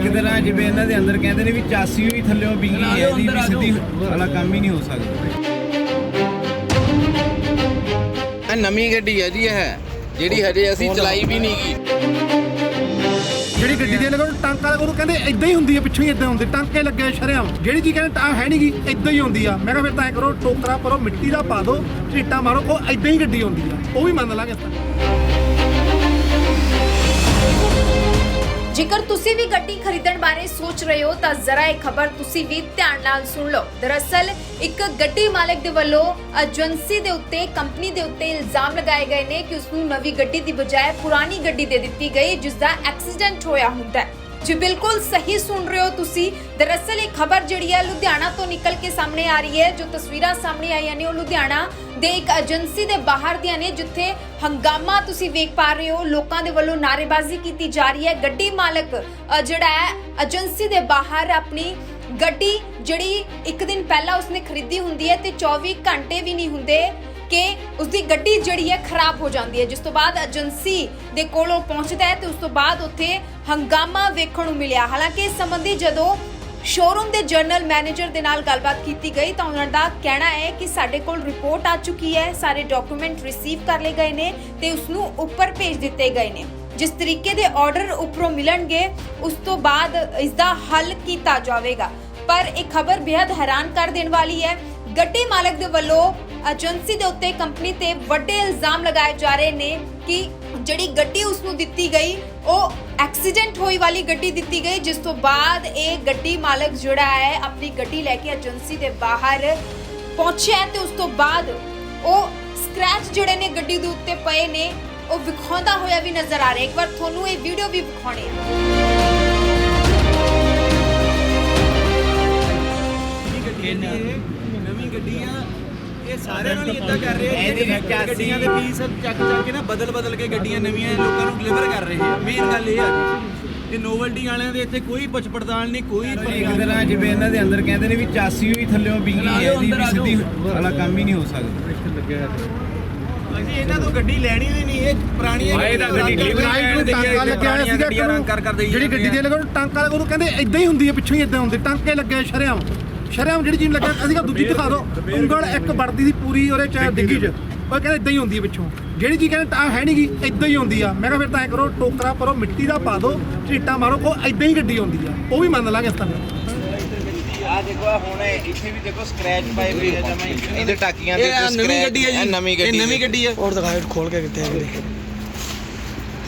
ਇੱਕ ਤਰ੍ਹਾਂ ਜਿਵੇਂ ਇਹਨਾਂ ਦੇ ਅੰਦਰ ਕਹਿੰਦੇ ਨੇ ਵੀ ਚਾਸੀ ਵੀ ਥੱਲਿਓਂ ਬਿੰਗੀ ਹੈ ਇਹਦੀ ਵੀ ਸਿੱਧੀ ਵਾਲਾ ਕੰਮ ਹੀ ਨਹੀਂ ਹੋ ਸਕਦਾ। ਇਹ ਨਵੀਂ ਗੱਡੀ ਹੈ ਜੀ ਇਹ ਜਿਹੜੀ ਹਜੇ ਅਸੀਂ ਚਲਾਈ ਵੀ ਨਹੀਂ ਗੀ ਜਿਹੜੀ ਗੱਡੀ ਦੇ ਲਗੋ ਟਾਂਕਾ ਵਾਲਾ ਉਹਨੂੰ ਕਹਿੰਦੇ ਇਦਾਂ ਹੀ ਹੁੰਦੀ ਹੈ ਪਿੱਛੋਂ ਹੀ ਇਦਾਂ ਹੁੰਦੀ ਟਾਂਕੇ ਲੱਗੇ ਸ਼ਰਿਆਮ। ਜਿਹੜੀ ਜੀ ਕਹਿੰਦੇ ਟਾਂ ਹੈ ਨਹੀਂਗੀ ਇਦਾਂ ਹੀ ਹੁੰਦੀ ਆ। ਮੈਂ ਕਿਹਾ ਫਿਰ ਤਾਂ ਐ ਕਰੋ ਟੋਕਰਾ ਭਰੋ ਮਿੱਟੀ ਦਾ ਪਾ ਦਿਓ ਝੀਟਾ ਮਾਰੋ ਉਹ ਇਦਾਂ ਹੀ ਗੱਡੀ ਹੁੰਦੀ ਆ। ਉਹ ਵੀ ਮੰਨ ਲਾਂਗੇ ਜੇਕਰ ਤੁਸੀਂ ਵੀ ਗੱਡੀ ਖਰੀਦਣ ਬਾਰੇ ਸੋਚ ਰਹੇ ਹੋ, ਤਾਂ ਜ਼ਰਾ ਇਹ ਖਬਰ ਤੁਸੀਂ ਵੀ ਧਿਆਨ ਨਾਲ ਸੁਣ ਲਓ। ਦਰਅਸਲ, ਇੱਕ ਗੱਡੀ ਮਾਲਕ ਦੇ ਵੱਲੋਂ ਏਜੰਸੀ ਦੇ ਉੱਤੇ, ਕੰਪਨੀ ਦੇ ਉੱਤੇ ਇਲਜ਼ਾਮ ਲਗਾਏ ਗਏ ਨੇ ਕਿ ਉਸ ਨੂੰ ਨਵੀਂ ਗੱਡੀ ਦੀ ਬਜਾਏ ਪੁਰਾਣੀ ਗੱਡੀ ਦੇ ਦਿੱਤੀ ਗਈ ਜਿਸ ਦਾ ਐਕਸੀਡੈਂਟ ਹੋਇਆ ਹੁੰਦਾ ਹੈ। ਜੀ ਬਿਲਕੁਲ ਸਹੀ ਸੁਣ ਰਹੇ ਹੋ ਤੁਸੀਂ। ਦਰਅਸਲ ਇਹ ਖਬਰ ਜਿਹੜੀ ਹੈ ਲੁਧਿਆਣਾ ਤੋਂ ਨਿਕਲ ਕੇ ਸਾਹਮਣੇ ਆ ਰਹੀ ਹੈ। ਜੋ ਤਸਵੀਰਾਂ ਸਾਹਮਣੇ ਆਈਆਂ ਨੇ ਉਹ ਲੁਧਿਆਣਾ ਦੇ ਇੱਕ ਏਜੰਸੀ ਦੇ ਬਾਹਰ ਦੀਆਂ ਨੇ, ਜਿੱਥੇ ਹੰਗਾਮਾ ਤੁਸੀਂ ਵੇਖ ਪਾ ਰਹੇ ਹੋ। ਲੋਕਾਂ ਦੇ ਵੱਲੋਂ ਨਾਅਰੇਬਾਜ਼ੀ ਕੀਤੀ ਜਾ ਰਹੀ ਹੈ। ਗੱਡੀ ਮਾਲਕ ਜਿਹੜਾ ਹੈ, ਏਜੰਸੀ ਦੇ ਬਾਹਰ ਆਪਣੀ ਗੱਡੀ ਜਿਹੜੀ ਇੱਕ ਦਿਨ ਪਹਿਲਾਂ ਉਸਨੇ ਖਰੀਦੀ ਹੁੰਦੀ ਹੈ ਤੇ 24 ਘੰਟੇ ਵੀ ਨਹੀਂ ਹੁੰਦੇ। ਕਿ ਉਸਦੀ ਗੱਡੀ ਜਿਹੜੀ ਹੈ ਖਰਾਬ ਹੋ ਜਾਂਦੀ ਹੈ। ਜਿਸ ਤੋਂ ਬਾਅਦ ਏਜੰਸੀ ਦੇ ਕੋਲ ਉਹ ਪਹੁੰਚਦਾ ਹੈ ਤੇ ਉਸ ਤੋਂ ਬਾਅਦ ਉੱਥੇ ਹੰਗਾਮਾ ਵੇਖਣ ਨੂੰ ਮਿਲਿਆ। ਹਾਲਾਂਕਿ ਇਸ ਸੰਬੰਧੀ ਜਦੋਂ ਸ਼ੋਰੂਮ ਦੇ ਜਨਰਲ ਮੈਨੇਜਰ ਦੇ ਨਾਲ ਗੱਲਬਾਤ ਕੀਤੀ ਗਈ ਤਾਂ ਉਹਨਾਂ ਦਾ ਕਹਿਣਾ ਹੈ ਕਿ ਸਾਡੇ ਕੋਲ ਰਿਪੋਰਟ ਆ ਚੁੱਕੀ ਹੈ, ਸਾਰੇ ਡਾਕੂਮੈਂਟ ਰਿਸੀਵ ਕਰ ਲਏ ਗਏ ਨੇ ਤੇ ਉਸ ਨੂੰ ਉੱਪਰ ਭੇਜ ਦਿੱਤੇ ਗਏ ਨੇ। ਜਿਸ ਤਰੀਕੇ ਦੇ ਆਰਡਰ ਉੱਪਰੋਂ ਮਿਲਣਗੇ, ਉਸ ਤੋਂ ਬਾਅਦ ਇਸ ਦਾ ਹੱਲ ਕੀਤਾ ਜਾਵੇਗਾ। ਪਰ ਇਹ ਖਬਰ ਬੇहद ਹੈਰਾਨ ਕਰ ਦੇਣ ਵਾਲੀ ਹੈ। ਗੱਡੀ ਮਾਲਕ ਦੇ ਵੱਲੋਂ ਏਜੰਸੀ ਦੇ ਉੱਤੇ ਕੰਪਨੀ ਤੇ ਵੱਡੇ ਇਲਜ਼ਾਮ ਲਗਾਏ ਜਾ ਰਹੇ ਨੇ ਕਿ ਜਿਹੜੀ ਗੱਡੀ ਉਸ ਨੂੰ ਦਿੱਤੀ ਗਈ, ਉਹ ਐਕਸੀਡੈਂਟ ਹੋਈ ਵਾਲੀ ਗੱਡੀ ਦਿੱਤੀ ਗਈ, ਜਿਸ ਤੋਂ ਬਾਅਦ ਇਹ ਗੱਡੀ ਮਾਲਕ ਜਿਹੜਾ ਹੈ, ਆਪਣੀ ਗੱਡੀ ਲੈ ਕੇ ਏਜੰਸੀ ਦੇ ਬਾਹਰ ਪਹੁੰਚਿਆ ਤੇ ਉਸ ਤੋਂ ਬਾਅਦ ਉਹ ਸਕ੍ਰੈਚ ਜਿਹੜੇ ਨੇ ਗੱਡੀ ਦੇ ਉੱਤੇ ਪਏ ਨੇ, ਉਹ ਵਿਖਾਉਂਦਾ ਹੋਇਆ ਵੀ ਨਜ਼ਰ ਆ ਰਿਹਾ ਇੱਕ ਵਾਰ ਤੁਹਾਨੂੰ ਇਹ ਵੀਡੀਓ ਵੀ ਵਿਖਾਉਣੇ ਆ ਨਵੀਂ ਗੱਡੀ ਆ ਇਹ ਨਾਲ ਹੀ ਇਦਾਂ ਕਰ ਰਹੇ ਆ ਇਹਦੇ ਜਿਹੜੇ ਵਿੱਚ ਗੱਡੀਆਂ ਦੇ ਪੀਸ ਚੱਕ ਚੱਕ ਕੇ ਨਾ ਬਦਲ ਬਦਲ ਕੇ ਗੱਡੀਆਂ ਨਵੀਆਂ ਲੋਕਾਂ ਨੂੰ ਡਿਲੀਵਰ ਕਰ ਰਹੇ ਆ। ਮੇਨ ਗੱਲ ਇਹ ਆ ਇਹ ਨੋਵਲਟੀ ਵਾਲਿਆਂ ਦੇ ਇੱਥੇ ਕੋਈ ਪੁੱਛ ਪੜਤਾਲ ਨਹੀਂ ਕੋਈ ਇੱਕ ਤਰ੍ਹਾਂ ਜਿਵੇਂ ਇਹਨਾਂ ਦੇ ਅੰਦਰ ਕਹਿੰਦੇ ਨੇ ਵੀ ਚਾਸੀ ਵੀ ਥੱਲਿਓਂ ਬਿੰਗੀ ਹੈ ਇਹਦੀ ਵੀ ਸਿੱਧੀ ਵਾਲਾ ਕੰਮ ਹੀ ਨਹੀਂ ਹੋ ਸਕਦਾ। ਅਸੀਂ ਇਹਨਾਂ ਤੋਂ ਗੱਡੀ ਲੈਣੀ ਵੀ ਨਹੀਂ ਇਹ ਪੁਰਾਣੀਆਂ ਰਾਈਟ ਨੂੰ ਟਾਂਕਾ ਲੱਗਿਆ ਹੋਇਆ ਸੀਗਾ ਇੱਕ ਨੂੰ ਕਰ ਕਰ ਦੇਈ ਜਿਹੜੀ ਗੱਡੀ ਦੇ ਲਗੋ ਟਾਂਕਾ ਵਾਲਾ ਉਹਨੂੰ ਕਹਿੰਦੇ ਇਦਾਂ ਹੀ ਹੁੰਦੀ ਹੈ ਪਿੱਛੋਂ ਹੀ ਇਦਾਂ ਹੁੰਦੀ ਟਾਂਕੇ ਲੱਗੇ ਸ਼ਰਿਆਮ। ਸ਼ਰਮ ਜਿਹੜੀ ਚੀਜ਼ ਲੱਗਾ ਅਸੀਂ ਕਹ ਦੂਜੀ ਦਿਖਾ ਦਿਓ। ਉਂਗਲ ਇੱਕ ਵੜਦੀ ਸੀ ਪੂਰੀ ਉਹਦੇ ਚ ਡਿੱਗੀ ਚ। ਉਹ ਕਹਿੰਦੇ ਇਦਾਂ ਹੀ ਹੁੰਦੀ ਹੈ ਪਿੱਛੋਂ। ਜਿਹੜੀ ਚੀਜ਼ ਕਹਿੰਦੇ ਤਾਂ ਹੈ ਨਹੀਂਗੀ ਇਦਾਂ ਹੀ ਹੁੰਦੀ ਆ। ਮੈਂ ਕਿਹਾ ਫਿਰ ਤਾਂ ਐ ਕਰੋ ਟੋਕਰਾ ਪਰੋ ਮਿੱਟੀ ਦਾ ਪਾ ਦਿਓ ਝੀਟਾ ਮਾਰੋ ਕੋ ਇਦਾਂ ਹੀ ਗੱਡੀ ਹੁੰਦੀ ਆ। ਉਹ ਵੀ ਮੰਨ ਲਾਂਗੇ ਇਸ ਤਰ੍ਹਾਂ। ਆ ਦੇਖੋ ਆ ਹੁਣ ਇੱਥੇ ਵੀ ਦੇਖੋ ਸਕ੍ਰੈਚ ਪਾਈ ਹੋਈ ਹੈ ਜਮਾ ਇਹਦੇ ਟਾਕੀਆਂ ਤੇ ਇਹ ਨਵੀਂ ਗੱਡੀ ਹੈ ਜੀ। ਨਵੀਂ ਗੱਡੀ ਇਹ ਨਵੀਂ ਗੱਡੀ ਹੈ ਹੋਰ ਦਿਖਾਓ ਖੋਲ ਕੇ ਕਿੱਥੇ ਹੈ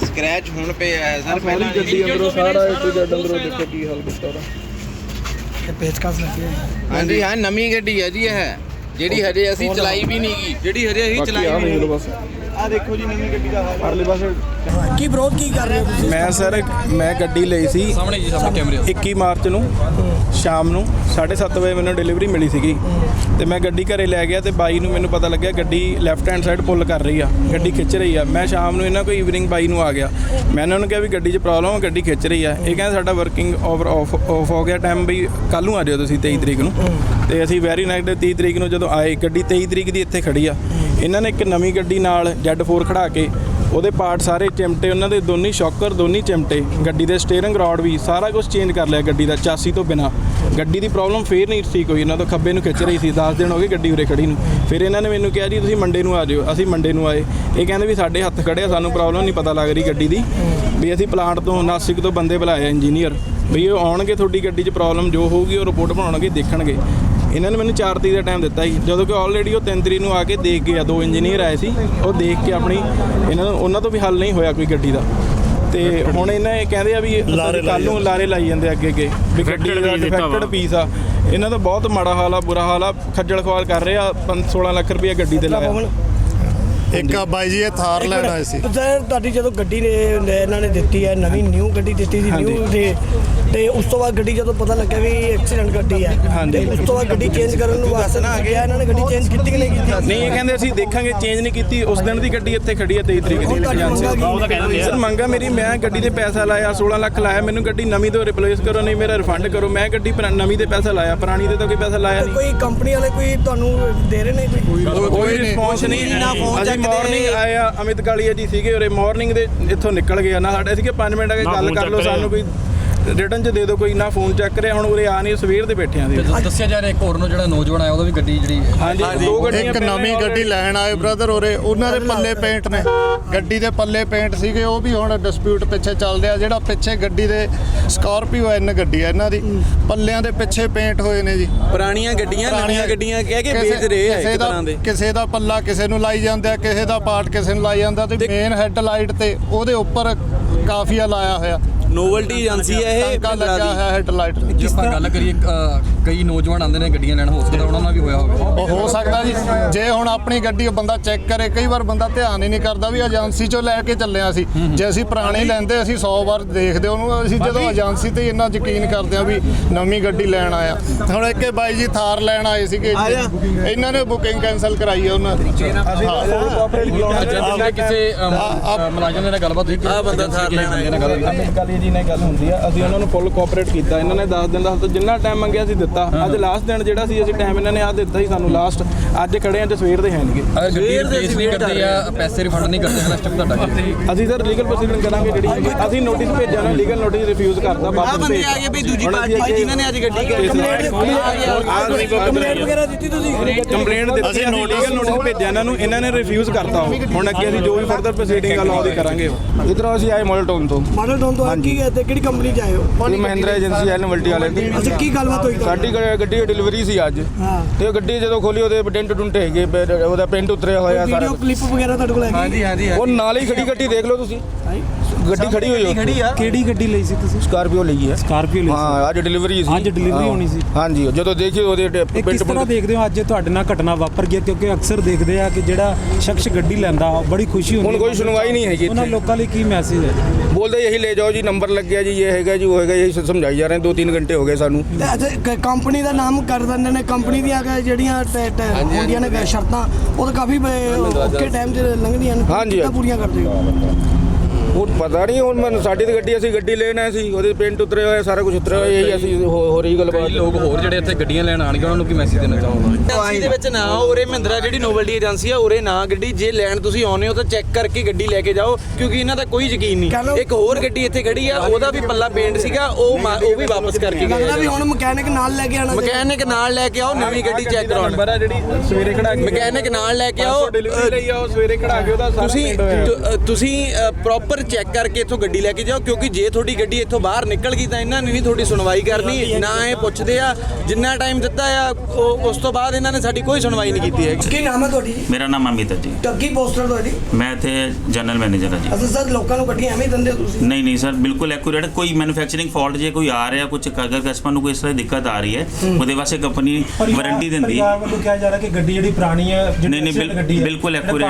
ਸਕ੍ਰੈਚ ਹੁਣ ਪਿਆ ਹੈ ਸਰ ਪਹਿਲਾਂ ਗੱਡੀ ਅੰਦਰੋਂ ਸਾਰਾ ਇੱਕ ਜੱਡ ਅੰਦਰੋਂ ਦੇਖੋ ਕੀ ਹਾਲ ਕੀਤਾ ਉਹਦਾ। ਇਹ ਪੇਚਕਸ ਲੱਗੇ ਹਾਂਜੀ ਹਾਂ ਨਵੀਂ ਗੱਡੀ ਹੈ ਜੀ ਇਹ ਜਿਹੜੀ ਹਜੇ ਅਸੀਂ ਚਲਾਈ ਵੀ ਨਹੀਂ ਗੀ। ਜਿਹੜੀ ਹਜੇ ਅਸੀਂ ਚਲਾਈ ਨਹੀਂ। ਬਸ। ਆ ਦੇਖੋ ਜੀ ਨਵੀਂ ਗੱਡੀ ਦਾ ਹਾਲ। ਪਰਲੇ ਪਾਸੇ ਕੀ ਵਿਰੋਧ ਕੀ ਕਰ ਰਹੇ ਹੋ ਤੁਸੀਂ? ਮੈਂ ਸਰ ਮੈਂ ਗੱਡੀ ਲਈ ਸੀ ਸਾਹਮਣੇ ਜੀ ਸਾਹਮਣੇ ਕੈਮਰੇ 21 ਮਾਰਚ ਨੂੰ ਸ਼ਾਮ ਨੂੰ 7:30 ਵਜੇ ਮੈਨੂੰ ਡਿਲੀਵਰੀ ਮਿਲੀ ਸੀਗੀ। ਤੇ ਮੈਂ ਗੱਡੀ ਘਰੇ ਲੈ ਗਿਆ ਤੇ ਬਾਈ ਨੂੰ ਮੈਨੂੰ ਪਤਾ ਲੱਗਿਆ ਗੱਡੀ ਲੈਫਟ ਹੈਂਡ ਸਾਈਡ ਪੁੱਲ ਕਰ ਰਹੀ ਆ ਗੱਡੀ ਖਿੱਚ ਰਹੀ ਆ। ਮੈਂ ਸ਼ਾਮ ਨੂੰ ਇਹਨਾਂ ਕੋਈ ਈਵਨਿੰਗ ਬਾਈ ਨੂੰ ਆ ਗਿਆ। ਮੈਂ ਇਹਨਾਂ ਨੂੰ ਕਿਹਾ ਵੀ ਗੱਡੀ 'ਚ ਪ੍ਰੋਬਲਮ ਆ ਗੱਡੀ ਖਿੱਚ ਰਹੀ ਆ। ਇਹ ਕਹਿੰਦੇ ਸਾਡਾ ਵਰਕਿੰਗ ਓਵਰ ਆਫ ਆਫ ਹੋ ਗਿਆ ਟਾਈਮ ਵੀ ਕੱਲ ਨੂੰ ਆ ਜਾਓ ਤੁਸੀਂ 23 ਤਰੀਕ ਨੂੰ। ਤੇ ਅਸੀਂ ਵੈਰੀ ਨੈਕਸਟ 30 ਤਰੀਕ ਨੂੰ ਜਦੋਂ ਆਏ ਗੱਡੀ 23 ਤਰੀਕ ਦੀ ਇੱਥੇ ਖੜੀ ਆ। ਇਹਨਾਂ ਨੇ ਇੱਕ ਨਵੀਂ ਗੱਡੀ ਨਾਲ Z4 ਖੜਾ ਕੇ ਉਹਦੇ ਪਾਰਟ ਸਾਰੇ ਚਿਮਟੇ, ਉਹਨਾਂ ਦੇ ਦੋਨੀ ਸ਼ੌਕਰ, ਦੋਨੀ ਚਿਮਟੇ, ਗੱਡੀ ਦੇ ਸਟੀਅਰਿੰਗ ਰੋਡ ਵੀ ਸਾਰਾ ਕੁਝ ਚੇਂਜ ਕਰ ਲਿਆ ਗੱਡੀ ਦਾ ਚਾਸੀ ਤੋਂ ਬਿਨਾ। ਗੱਡੀ ਦੀ ਪ੍ਰੋਬਲਮ ਫੇਰ ਨਹੀਂ ਠੀਕ ਹੋਈ ਇਹਨਾਂ ਤੋਂ ਖੱਬੇ ਨੂੰ ਖਿੱਚ ਰਹੀ ਸੀ 10 ਦਿਨ ਹੋ ਗਏ ਗੱਡੀ ਉਰੇ ਖੜੀ ਨੂੰ। ਫਿਰ ਇਹਨਾਂ ਨੇ ਮੈਨੂੰ ਕਿਹਾ, ਜੀ, ਤੁਸੀਂ ਮੰਡੇ ਨੂੰ ਆ ਜਿਓ, ਅਸੀਂ ਮੰਡੇ ਨੂੰ ਆਏ। ਇਹ ਕਹਿੰਦੇ ਵੀ ਸਾਡੇ ਹੱਥ ਖੜੇ ਆ, ਸਾਨੂੰ ਪ੍ਰੋਬਲਮ ਨਹੀਂ ਪਤਾ ਲੱਗ ਰਹੀ ਗੱਡੀ ਦੀ, ਵੀ ਅਸੀਂ ਪਲਾਂਟ ਤੋਂ, ਨਾਸਿਕ ਤੋਂ ਬੰਦੇ ਬੁਲਾਏ ਇੰਜੀਨੀਅਰ ਵੀ ਉਹ ਆਉਣਗੇ ਤੁਹਾਡੀ ਗੱਡੀ 'ਚ ਪ੍ਰੋਬਲਮ ਜੋ ਹੋਊਗੀ, ਉਹ ਰਿਪੋਰਟ ਬਣਾਉਣਗੇ, ਦੇਖਣਗੇ। ਇਹਨਾਂ ਨੇ ਮੈਨੂੰ 4 ਤਰੀਕ ਦਾ ਟਾਈਮ ਦਿੱਤਾ ਸੀ। ਜਦੋਂ ਕਿ ਆਲਰੇਡੀ ਉਹ 3 ਤਰੀਕ ਨੂੰ ਆ ਕੇ ਦੇਖ ਗਏ ਆ ਦੋ ਇੰਜੀਨੀਅਰ ਆਏ ਸੀ। ਉਹ ਦੇਖ ਕੇ ਆਪਣੀ ਇਹਨਾਂ ਨੂੰ ਉਹਨਾਂ ਤੋਂ ਵੀ ਹੱਲ ਨਹੀਂ ਹੋਇਆ ਕੋਈ ਗੱਡੀ ਦਾ। ਤੇ ਹੁਣ ਇਹਨਾਂ ਇਹ ਕਹਿੰਦੇ ਆ ਵੀ ਕੱਲ ਨੂੰ ਲਾਰੇ ਲਾਈ ਜਾਂਦੇ ਅੱਗੇ ਅੱਗੇ। ਵੀ ਗੱਡੀ ਦਾ ਡਿਫੈਕਟਡ ਪੀਸ ਆ। ਇਹਨਾਂ ਦਾ ਬਹੁਤ ਮਾੜਾ ਹਾਲ ਆ ਬੁਰਾ ਹਾਲ ਆ। ਖੱਜਲ ਖਵਾਲ ਕਰ ਰਹੇ ਆ 16 ਲੱਖ ਰੁਪਏ ਗੱਡੀ ਤੇ ਲਾਇਆ। ਇੱਕ ਆ ਬਾਈ ਜੀ ਇਹ ਥਾਰ ਲੈਣ ਆਏ ਸੀ। ਸਰ ਤੁਹਾਡੀ ਜਦੋਂ ਗੱਡੀ ਨੇ ਇਹਨਾਂ ਨੇ ਦਿੱਤੀ ਹੈ ਨਵੀਂ ਨਿਊ ਗੱਡੀ ਦਿੱਤੀ ਸੀ ਨਿਊ ਦੇ ਤੇ ਉਸ ਤੋਂ ਬਾਅਦ ਗੱਡੀ ਜਦੋਂ ਪਤਾ ਲੱਗਿਆ ਵੀ ਐਕਸੀਡੈਂਟ ਗੱਡੀ ਹੈ। ਤੇ ਉਸ ਤੋਂ ਬਾਅਦ ਗੱਡੀ ਚੇਂਜ ਕਰਨ ਨੂੰ ਵਾਸਤੇ ਨਾ ਗਿਆ ਇਹਨਾਂ ਨੇ ਗੱਡੀ ਚੇਂਜ ਕੀਤੀ ਕਿ ਨਹੀਂ ਕੀਤੀ? ਨਹੀਂ ਇਹ ਕਹਿੰਦੇ ਅਸੀਂ ਦੇਖਾਂਗੇ ਚੇਂਜ ਨਹੀਂ ਕੀਤੀ ਉਸ ਦਿਨ ਦੀ ਗੱਡੀ ਇੱਥੇ ਖੜੀ ਹੈ 23 ਤਰੀਕ ਦੀ। ਏਜੰਸੀ ਸਰ ਮੰਗਾ ਮੇਰੀ ਮੈਂ ਗੱਡੀ ਤੇ ਪੈਸਾ ਲਾਇਆ 16 ਲੱਖ ਲਾਇਆ ਮੈਨੂੰ ਗੱਡੀ ਨਵੀਂ ਤੋਂ ਰਿਪਲੇਸ ਕਰੋ ਨਹੀਂ ਮੇਰਾ ਰਿਫੰਡ ਕਰੋ ਮੈਂ ਗੱਡੀ ਨਵੀਂ ਤੇ ਪੈਸਾ ਲਾਇਆ ਪੁਰਾਣੀ ਤੇ ਤਾਂ ਕੋਈ ਪੈਸਾ ਲਾਇਆ ਨਹੀਂ। ਕੋਈ ਕੰਪਨੀ ਵਾਲੇ ਕੋਈ ਤੁਹਾਨੂੰ ਦੇ ਰਹੇ ਨੇ ਕੋਈ? ਕੋਈ ਰਿਸਪੌਂਸ ਨਹੀਂ। ਨਾ ਅਸੀਂ ਚੱਕਦੇ। ਮਾਰਨਿੰਗ ਆਏ ਆ ਅਮਿਤ ਕਾਲੀਆ ਜੀ ਸੀਗੇ ਉਰੇ ਮਾਰਨਿੰਗ ਦੇ ਇੱਥੋਂ ਨਿਕਲ ਗਏ ਆ। ਨਾ ਸਾਡੇ ਸੀਗੇ 5 ਮਿੰਟ ਅਗੇ ਗੱਲ ਕਰ ਲਓ ਸਾਨੂੰ ਕੋਈ ਰਿਟਰਨ 'ਚ ਦੇ ਦਿਓ ਕੋਈ ਨਾ ਫੋਨ ਚੱਕ ਰਿਹਾ ਹੁਣ ਉਰੇ ਆ ਨਹੀਂ ਸਵੇਰ ਦੇ ਬੈਠੇ ਆਂ ਦੇ ਦੱਸਿਆ ਜਾ ਰਿਹਾ ਇੱਕ ਹੋਰ ਨੂੰ ਜਿਹੜਾ ਨੌਜਵਾਨ ਆਇਆ ਉਹਦਾ ਵੀ ਗੱਡੀ ਜਿਹੜੀ ਹਾਂਜੀ ਦੋ ਗੱਡੀਆਂ ਇੱਕ ਨਵੀਂ ਗੱਡੀ ਲੈਣ ਆਏ ਬ੍ਰਦਰ ਉਰੇ। ਉਹਨਾਂ ਦੇ ਪੱਲੇ ਪੇਂਟ ਨੇ। ਗੱਡੀ ਦੇ ਪੱਲੇ ਪੇਂਟ ਸੀਗੇ ਉਹ ਵੀ ਹੁਣ ਡਿਸਪਿਊਟ ਪਿੱਛੇ ਚੱਲ ਰਿਹਾ ਜਿਹੜਾ ਪਿੱਛੇ ਗੱਡੀ ਦੇ ਸਕਾਰਪੀਓ ਐਨ ਗੱਡੀ ਹੈ ਇਹਨਾਂ ਦੀ। ਪੱਲਿਆਂ ਦੇ ਪਿੱਛੇ ਪੇਂਟ ਹੋਏ ਨੇ ਜੀ। ਪੁਰਾਣੀਆਂ ਗੱਡੀਆਂ ਨਵੀਆਂ ਗੱਡੀਆਂ ਕਹਿ ਕੇ ਕਿਸੇ- ਵੇਚ ਰਹੇ ਆ ਕਿਸੇ ਇੱਕ ਦਾ- ਤਰ੍ਹਾਂ ਦੇ। ਕਿਸੇ ਦਾ ਪੱਲਾ ਕਿਸੇ ਨੂੰ ਲਾਈ ਜਾਂਦਾ ਕਿਸੇ ਦਾ ਪਾਰਟ ਕਿਸੇ ਨੂੰ ਲਾਈ ਜਾਂਦਾ ਤੇ ਮੇਨ ਹੈੱਡ ਲਾਈਟ ਤੇ ਉਹਦੇ ਉੱਪਰ ਕਾਫੀਆ ਲਾਇਆ ਹੋਇਆ। ਨੋਵਲਟੀ ਏਜੰਸੀ ਹੈ ਇਹ ਟਾਂਕਾ ਲੱਗਾ ਦੀ। ਹੋਇਆ ਹੈੱਡ ਲਾਈਟ ਜੇ ਆਪਾਂ ਗੱਲ ਕਰੀਏ ਅ, ਕਈ ਨੌਜਵਾਨ ਆਉਂਦੇ ਨੇ ਗੱਡੀਆਂ ਲੈਣ ਹੋ ਸਕਦਾ ਉਹਨਾਂ ਨਾਲ ਵੀ ਹੋਇਆ ਹੋਵੇ। ਉਹ ਹੋ ਸਕਦਾ ਜੀ। ਜੇ ਹੁਣ ਆਪਣੀ ਗੱਡੀ ਉਹ ਬੰਦਾ ਚੈੱਕ ਕਰੇ ਕਈ ਵਾਰ ਬੰਦਾ ਧਿਆਨ ਹੀ ਨਹੀਂ ਕਰਦਾ ਵੀ ਏਜੰਸੀ ਚੋਂ ਲੈ ਕੇ ਚੱਲਿਆ ਸੀ। ਜੇ ਅਸੀਂ ਪੁਰਾਣੀ ਲੈਂਦੇ ਅਸੀਂ 100 ਵਾਰ ਦੇਖਦੇ ਉਹਨੂੰ ਅਸੀਂ ਜਦੋਂ ਏਜੰਸੀ ਤੇ ਇੰਨਾ ਯਕੀਨ ਕਰਦੇ ਆ ਵੀ ਨਵੀਂ ਗੱਡੀ ਲੈਣ ਆਇਆ। ਹੁਣ ਇੱਕ ਇਹ ਬਾਈ ਜੀ ਥਾਰ ਲੈਣ ਆਏ ਸੀਗੇ। ਇਹਨਾਂ ਨੇ ਬੁਕਿੰਗ ਕੈਨਸਲ ਕਰਾਈ ਹੈ ਉਹਨਾਂ ਦੀ। ਕਿਸੇ ਅ, ਅ, ਮੁਲਾਜ਼ਮ ਦੇ ਨਾਲ ਗੱਲਬਾਤ ਹੋਈ ਕਿ ਆਹ ਬੰਦਾ ਥਾਰ ਲੈਣ ਆਇਆ। ਜੀ ਨਾਲ ਗੱਲ ਹੁੰਦੀ ਆ ਅਸੀਂ ਉਹਨਾਂ ਨੂੰ ਫੁੱਲ ਕੋਆਪਰੇਟ ਕੀਤਾ। ਇਹਨਾਂ ਨੇ 10 ਦਿਨ ਦਾ ਜਿੰਨਾ ਟਾਈਮ ਮੰਗਿਆ ਸੀ ਦਿੱਤਾ। ਅੱਜ ਲਾਸਟ ਦਿਨ ਜਿਹੜਾ ਸੀ ਅਸੀਂ ਟਾਈਮ ਇਹਨਾਂ ਨੇ ਆ ਦਿੱਤਾ ਸੀ ਸਾਨੂੰ ਲਾਸਟ ਅੱਜ ਖੜੇ ਆਂ ਤੇ ਸਵੇਰ ਦੇ ਹੈ ਨਹੀਂਗੇ ਸਵੇਰ ਦੇ ਅਸੀਂ ਕਰ ਕਰਦੇ ਆ ਪੈਸੇ ਰਿਫੰਡ ਨਹੀਂ ਕਰਦੇ ਤਾਂ ਸਟੈਪ ਤੁਹਾਡਾ ਕੀ ਅਸੀਂ ਸਰ ਲੀਗਲ ਪ੍ਰੋਸੀਡਿੰਗ ਕਰਾਂਗੇ ਜਿਹੜੀ ਹੈਗੀ। ਅਸੀਂ ਨੋਟਿਸ ਭੇਜਿਆ ਨਾ ਲੀਗਲ ਨੋਟਿਸ ਰਿਫਿਊਜ਼ ਕਰਤਾ ਆ ਵਾਪਸ ਬੰਦੇ ਭੇਜਤਾ। ਆ ਗਏ ਵੀ ਦੂਜੀ ਪਾਰਟੀ ਜਿਨ੍ਹਾਂ ਨੇ ਅੱਜ ਗੱਡੀ ਕੰਪਲੇਂਟ ਵਗੈਰਾ ਦਿੱਤੀ ਤੁਸੀਂ? ਕੰਪਲੇਂਟ ਦਿੱਤੀ ਅਸੀਂ ਲੀਗਲ ਨੋਟਿਸ ਭੇਜਿਆ ਇਹਨਾਂ ਨੂੰ ਇਹਨਾਂ ਨੇ ਰਿਫਿਊਜ਼ ਕਰਤਾ ਹੁਣ ਅੱਗੇ ਅਸੀਂ ਜੋ ਵੀ ਫਰਦਰ ਪ੍ਰੋਸੀਡਿੰਗ ਆ ਲਾਅ ਦੀ ਕਰਾਂਗੇ ਇਧਰੋਂ ਅਸੀਂ ਆਏ ਮਾਡਲ ਟਾਊਨ ਤੋਂ। ਮਾਡਲ ਟਾਊਨ ਤੋਂ ਆ ਕੀ ਹੈ ਤੇ ਕਿਹੜੀ ਕੰਪਨੀ ਚ ਆਏ ਹੋ? ਮਹਿੰਦਰਾ ਏਜੰਸੀ ਐ ਨਵਲਟੀ ਵਾਲੇ ਦੀ। ਅੱਛਾ ਕੀ ਗੱਲਬਾਤ ਹੋਈ? ਸਾਡੀ ਗੱਡੀ ਡਿਲੀਵਰੀ ਸੀ ਅੱਜ। ਹਾਂ। ਤੇ ਉਹ ਗੱਡੀ ਜਦੋਂ ਖੋਲੀ ਉਹਦੇ ਡੈਂਟ ਡੁੰਟ ਹੈਗੇ ਫਿਰ ਉਹਦਾ ਪਿੰਟ ਉਤਰਿਆ ਹੋਇਆ ਸਾਰਾ ਵੀਡੀਓ ਕਲਿੱਪ ਵਗੈਰਾ ਤੁਹਾਡੇ ਕੋਲ ਹੈਗੀ? ਹਾਂਜੀ ਉਹ ਨਾਲ ਹੀ ਖੜੀ ਗੱਡੀ ਦੇਖ ਲਓ ਤੁਸੀਂ। ਗੱਡੀ ਖੜੀ ਹੋਈ ਹੈ ਖੜੀ ਆ ਕਿਹੜੀ ਗੱਡੀ ਲਈ ਸੀ ਤੁਸੀਂ ਸਕਾਰਪੀਓ ਲਈ ਹੈ ਸਕਾਰਪੀਓ ਲਈ ਸੀ ਹਾਂ ਅੱਜ ਡਿਲੀਵਰੀ ਸੀ ਅੱਜ delivery। ਹੋਣੀ ਸੀ। ਹਾਂਜੀ ਜਦੋਂ ਦੇਖੀ ਉਹਦੇ ਡ- ਇਹ ਪਿੰਟ ਕਿਸ ਤਰ੍ਹਾਂ ਦੇਖਦੇ ਹੋ ਅੱਜ ਤੁਹਾਡੇ ਨਾਲ ਘਟਨਾ ਵਾਪਰ ਗਈ ਹੈ? ਕਿਉਂਕਿ ਅਕਸਰ ਦੇਖਦੇ ਆ ਕਿ ਜਿਹੜਾ ਸ਼ਖਸ ਗੱਡੀ ਲੈਂਦਾ ਬੜੀ ਖੁਸ਼ੀ ਹੁੰਦੀ ਹੁਣ ਹੈ। ਕੋਈ ਸੁਣਵਾਈ ਨਹੀਂ ਹੈਗੀ ਉਹਨਾਂ ਇੱਥੇ। ਲੋਕਾਂ ਲਈ ਕੀ ਮੈਸੇਜ ਹੈ ਬੋਲਦੇ ਯਹੀ ਲੈ ਜਾਓ ਜੀ ਨੰਬਰ ਲੱਗ ਜੀ ਇਹ ਹੈਗਾ ਜੀ ਉਹ ਹੈਗਾ ਯਹੀ ਸਮਝਾਈ ਜਾ ਰਹੇ ਦੋ ਤਿੰਨ ਘੰਟੇ ਹੋ ਗਏ ਸਾਨੂੰ ਕੰਪਨੀ ਦਾ ਨਾਮ ਕਰ ਦਿੰਦੇ ਨੇ ਕੰਪਨੀ ਦੀਆਂ ਕਿ ਜਿਹੜੀਆਂ ਟ- ਟ- ਹੁੰਦੀਆਂ ਨੇ ਸ਼ਰਤਾਂ ਉਹ ਤਾਂ ਕਾਫੀ ਬ- ਔਖੇ ਟਾਈਮ 'ਚ ਲੰਘਦੀਆਂ ਨੇ ਹਾਂਜੀ, ਕਿੱਦਾਂ ਹਾਂਜੀ। ਪੂਰੀਆਂ ਕਰਦੇ ਹੋ ਉਹ ਪਤਾ ਨਹੀਂ ਹੁਣ ਮੈਨੂੰ ਸਾਡੀ ਤੇ ਗੱਡੀ ਅਸੀਂ ਗੱਡੀ ਲੈਣ ਆਏ ਸੀ ਉਹਦੇ ਪਿੰਟ ਉਤਰੇ ਹੋਏ ਸਾਰਾ ਕੁਝ ਉਤਰਿਆ ਹੋਇਆ ਇਹੀ ਅਸੀਂ ਹੋ ਹੋ ਰਹੀ ਕਈ ਗੱਲਬਾਤ ਲੋਕ ਹੋਰ ਜਿਹੜੇ ਇੱਥੇ ਗੱਡੀਆਂ ਲੈਣ ਆਣਗੇ ਉਹਨਾਂ ਨੂੰ ਕੀ ਮੈਸੇਜ ਦੇਣਾ ਚਾਹੋਗੇ? ਏਜੰਸੀ ਦੇ ਵਿੱਚ ਨਾ ਉਰੇ ਮਹਿੰਦਰਾ ਜਿਹੜੀ ਨੋਵਲਟੀ ਏਜੰਸੀ ਆ ਉਰੇ ਨਾ ਗੱਡੀ ਜੇ ਲੈਣ ਤੁਸੀਂ ਆਉਨੇ ਹੋ ਤਾਂ ਚੈੱਕ ਕਰਕੇ ਗੱਡੀ ਲੈ ਕੇ ਜਾਓ ਕਿਉਂਕਿ ਇਹਨਾਂ ਦਾ ਕੋਈ ਯਕੀਨ ਨਹੀਂ। ਇੱਕ ਹੋਰ ਗੱਡੀ ਇੱਥੇ ਖੜੀ ਆ ਉਹਦਾ ਵੀ ਪੱਲਾ ਪੇਂਟ ਸੀਗਾ ਉਹ ਉਹ ਵੀ ਵਾਪਸ ਕਰਕੇ ਲੱਗਦਾ ਵੀ ਗਏ ਹੁਣ ਮਕੈਨਿਕ ਨਾਲ ਲੈ ਕੇ ਆਣਾ ਮਕੈਨਿਕ ਨਾਲ ਲੈ ਕੇ ਆਓ ਨਵੀਂ ਗੱਡੀ ਚੈੱਕ ਕਰਾਉਣ। ਨੰਬਰ ਆ ਜਿਹੜੀ ਸਵੇਰੇ ਖੜਾ ਕੇ ਮਕੈਨਿਕ ਨਾਲ ਲੈ ਕੇ ਆਓ ਡਿਲੀਵਰੀ ਲਈ ਆਓ ਸਵੇਰੇ ਖੜਾ ਕੇ ਉਹਦਾ ਸਾਰਾ ਤੁਸੀਂ ਤੁਸੀਂ ਪ੍ਰੋਪਰ ਚੈੱਕ ਕਰਕੇ ਇੱਥੋਂ ਗੱਡੀ ਲੈ ਕੇ ਜਾਓ ਕਿਉਂਕਿ ਜੇ ਤੁਹਾਡੀ ਗੱਡੀ ਇੱਥੋਂ ਬਾਹਰ ਨਿਕਲ ਗਈ ਤਾਂ ਇਹਨਾਂ ਨੇ ਨਹੀਂ ਤੁਹਾਡੀ ਸੁਣਵਾਈ ਕਰਨੀ ਨਾ ਇਹ ਪੁੱਛਦੇ ਆ ਜਿੰਨਾ ਟਾਈਮ ਦਿੱਤਾ ਆ ਉਹ- ਉਸ ਤੋਂ ਬਾਅਦ ਇਹਨਾਂ ਨੇ ਸਾਡੀ ਕੋਈ ਸੁਣਵਾਈ ਨਹੀਂ ਕੀਤੀ ਹੈਗੀ। ਕੀ ਨਾਮ ਹੈ ਤੁਹਾਡੀ? ਜੀ ਮੇਰਾ ਨਾਮ ਅਮਿਤ ਹੈ ਜੀ। ਟੱਗੀ ਪੋਸਟਰ ਤੁਹਾਡੀ? ਮੈਂ ਇੱਥੇ ਜਨਰਲ ਮੈਨੇਜਰ ਹਾਂ ਜੀ। ਅਸਲ ਸਰ ਲੋਕਾਂ ਨੂੰ ਗੱਡੀਆਂ ਐਵੇਂ ਹੀ ਦਿੰਦੇ ਹੋ ਤੁਸੀਂ? ਨਹੀਂ ਨਹੀਂ ਸਰ ਬਿਲਕੁਲ ਐਕੂਰੇਟ ਕੋਈ ਮੈਨੂਫੈਕਚਰਿੰਗ ਫਾਲਟ ਜੇ ਕੋਈ ਆ ਰਿਹਾ ਕੁਝ ਅਗਰ ਕਸਟਮਰ ਨੂੰ ਕੋਈ ਇਸ ਤਰ੍ਹਾਂ ਦੀ ਦਿੱਕਤ ਆ ਰਹੀ ਹੈ ਉਹਦੇ ਵਾਸਤੇ ਕੰਪਨੀ ਵਾਰੰਟੀ ਦਿੰਦੀ। ਹੈ ਪਰਿਵਾਰ ਵੱਲੋਂ ਕਿਹਾ ਜਾ ਰਿਹਾ ਕਿ ਗੱਡੀ ਜਿਹੜੀ ਪੁਰਾਣੀ ਹੈ ਜਿਹੜੀ ਨਹੀਂ ਨਹੀਂ accident ਗੱਡੀ ਹੈ, ਬਿਲਕੁਲ ਐਕੂਰੇਟ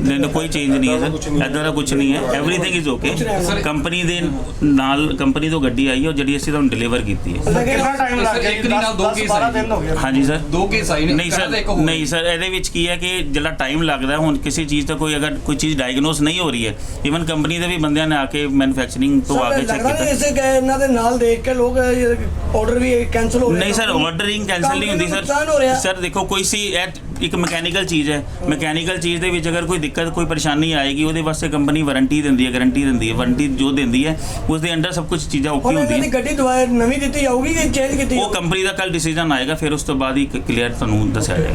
ਨਹੀਂ ਕੋਈ ਚੇਂਜ ਨਹੀਂ ਹੈ ਸਰ। ਐਦਾਂ ਦਾ ਕੁਝ ਨਹੀਂ ਹੈ। ਐਵਰੀਥਿੰਗ ਇਜ਼ ਓਕੇ ਕੰਪਨੀ ਦੇ ਨਾਲ ਕੰਪਨੀ ਤੋਂ ਗੱਡੀ ਆਈ ਹੈ ਜਿਹੜੀ ਅਸੀਂ ਤੁਹਾਨੂੰ ਡਿਲੀਵਰ ਕੀਤੀ ਹੈ। ਕਿੰਨਾ ਟਾਈਮ ਸਰ ਇੱਕ ਦਿਨ ਨਾਲ ਦੋ ਕੇਸ ਆਏ ਹਾਂਜੀ ਸਰ। ਦੋ ਕੇਸ ਆਏ ਨੇ ਨਹੀਂ ਸਰ ਨਹੀਂ ਸਰ ਇਹਦੇ ਵਿੱਚ ਕੀ ਹੈ ਕਿ ਜਿਹੜਾ ਟਾਈਮ ਲੱਗਦਾ ਹੈ, ਹੁਣ ਕਿਸੇ ਚੀਜ਼ ਦਾ ਕੋਈ ਅਗਰ ਕੋਈ ਚੀਜ਼ ਡਾਇਗਨੋਸ ਨਹੀਂ ਹੋ ਰਹੀ ਹੈ ਇਵਨ ਕੰਪਨੀ ਦੇ ਵੀ ਬੰਦਿਆਂ ਨੇ ਆ ਕੇ ਮੈਨੂਫੈਕਚਰਿੰਗ ਤੋਂ ਆ ਕੇ ਚੈੱਕ ਕੀਤਾ। ਇਸੇ ਕ- ਇਹਨਾਂ ਦੇ ਨਾਲ ਦੇਖ ਕੇ ਲੋਕ ਆਰਡਰ ਵੀ ਕੈਨਸਲ ਹੋ ਰਹੇ ਨਹੀਂ ਸਰ ਆਰਡਰਿੰਗ ਕੈਨਸਲ ਨਹੀਂ ਹੁੰਦੀ ਹੋ। ਸਰ ਸਰ ਦੇਖੋ ਕੋਈ ਸੀ ਇਹ ਇੱਕ ਮਕੈਨੀਕਲ ਚੀਜ਼ ਹੈ। ਮਕੈਨੀਕਲ ਚੀਜ਼ ਦੇ ਵਿੱਚ ਅਗਰ ਕੋਈ ਦਿੱਕਤ ਕੋਈ ਪਰੇਸ਼ਾਨੀ ਆਏਗੀ ਉਹਦੇ ਵਾਸਤੇ ਕੰਪਨੀ ਵਾਰੰਟੀ ਦਿੰਦੀ ਹੈ ਗਾਰੰਟੀ ਦਿੰਦੀ ਹੈ। ਵਾਰੰਟੀ ਜੋ ਦਿੰਦੀ ਹੈ ਉਸ ਦੇ ਅੰਡਰ ਸਭ ਕੁਝ ਚੀਜ਼ਾਂ ਓਕੇ ਹੁੰਦੀਆਂ। ਦੀ ਗੱਡੀ ਦੁਬਾਰਾ ਨਵੀਂ ਦਿੱਤੀ ਜਾਊਗੀ ਕਿ ਚੇਂਜ ਕੀਤੀ ਉਹ ਕੰਪਨੀ ਦਾ ਕੱਲ ਡਿਸੀਜਨ ਆਏਗਾ ਫਿਰ ਉਸ ਤੋਂ ਬਾਅਦ ਹੀ ਕਲੀਅਰ ਤੁਹਾਨੂੰ ਦੱਸਿਆ ਜਾਏਗਾ।